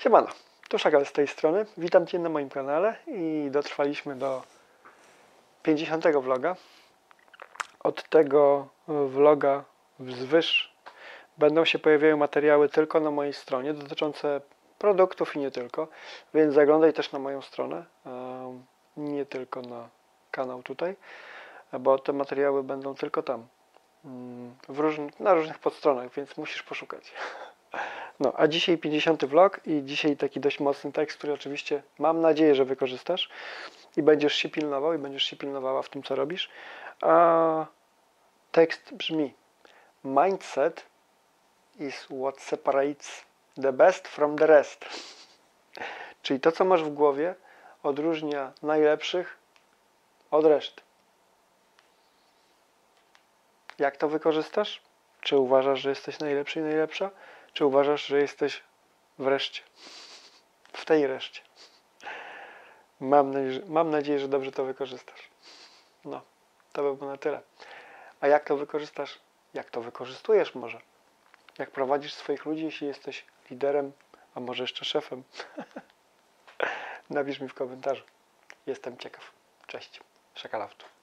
Siemano, tu Szakal z tej strony. Witam Cię na moim kanale i dotrwaliśmy do 50 vloga. Od tego vloga wzwyż będą się pojawiały materiały tylko na mojej stronie dotyczące produktów i nie tylko, więc zaglądaj też na moją stronę, em, nie tylko na kanał tutaj, bo te materiały będą tylko tam, mm, na różnych podstronach, więc musisz poszukać. No, a dzisiaj 50 vlog i dzisiaj taki dość mocny tekst, który oczywiście mam nadzieję, że wykorzystasz i będziesz się pilnował i będziesz się pilnowała w tym, co robisz. A tekst brzmi: Mindset is what separates the best from the rest. Czyli to, co masz w głowie, odróżnia najlepszych od reszty. Jak to wykorzystasz? Czy uważasz, że jesteś najlepszy i najlepsza? Czy uważasz, że jesteś wreszcie? W tej reszcie. Mam nadzieję, mam nadzieję, że dobrze to wykorzystasz. No, to by było na tyle. A jak to wykorzystasz? Jak to wykorzystujesz może? Jak prowadzisz swoich ludzi, jeśli jesteś liderem, a może jeszcze szefem? Napisz mi w komentarzu. Jestem ciekaw. Cześć. Szakalawtu.